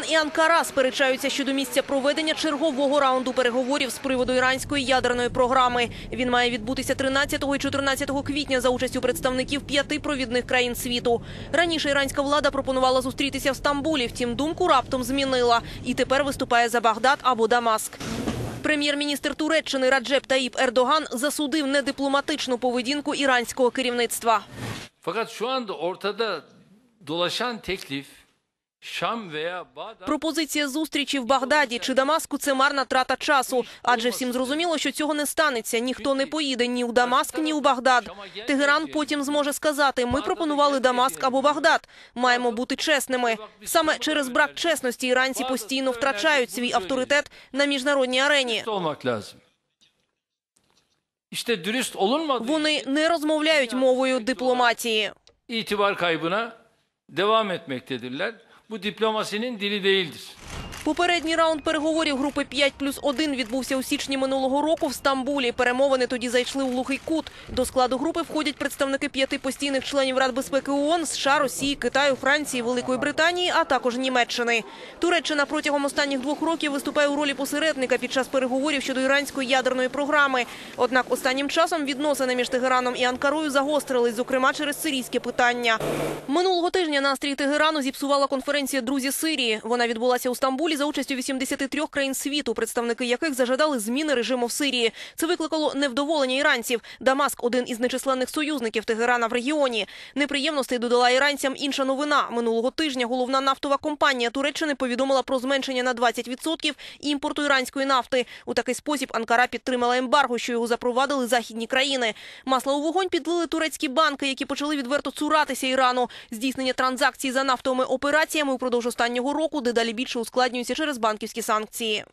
Тегеран і Анкара сперечаються щодо місця проведення чергового раунду переговорів з приводу іранської ядерної програми. Він має відбутися 13 і 14 квітня за участю представників п'яти провідних країн світу. Раніше іранська влада пропонувала зустрітися в Стамбулі, втім думку раптом змінила і тепер виступає за Багдад або Дамаск. Прем'єр-міністр Туреччини Раджеп Таїп Ердоган засудив недипломатичну поведінку іранського керівництва. Fakat şu anda ortada dolaşan Пропозиція зустрічі в Багдаді чи Дамаску це марна трата часу, адже всім зрозуміло, що цього не станеться. Ніхто не поїде ні у Дамаск, ні у Багдад. Тегеран потім зможе сказати: ми пропонували Дамаск або Багдад. Маємо бути чесними. Саме через брак чесності іранці постійно втрачають свій авторитет на міжнародній арені. Вони не розмовляють мовою дипломатії. itibar kaybına. Bu diplomasinin dili değildir. Попередній раунд переговорів групи 5 плюс 1 відбувся у січні минулого року в Стамбулі. Перемовини тоді зайшли у глухий кут. До складу групи входять представники п'яти постійних членів Рад безпеки ООН, США, Росії, Китаю, Франції, Великої Британії, а також Німеччини. Туреччина протягом останніх двох років виступає у ролі посередника під час переговорів щодо іранської ядерної програми. Однак останнім часом відносини між Тегераном і Анкарою загострились, зокрема через сирійське питання. Минулого тижня настрій Тегерану зіпсувала конференція Друзі Сирії. Вона відбулася у Стамбулі за участю 83 країн світу, представники яких зажадали зміни режиму в Сирії. Це викликало невдоволення іранців. Дамаск один із нечисленних союзників Тегерана в регіоні. Неприємностей додала іранцям інша новина. Минулого тижня головна нафтова компанія Туреччини повідомила про зменшення на 20% імпорту іранської нафти. У такий спосіб Анкара підтримала ембарго, що його запровадили західні країни. Масло у вогонь підлили турецькі банки, які почали відверто цуратися Ірану. Здійснення транзакцій за нафтовими операціями упродовж останнього року дедалі більше пояснюється через банківські санкції.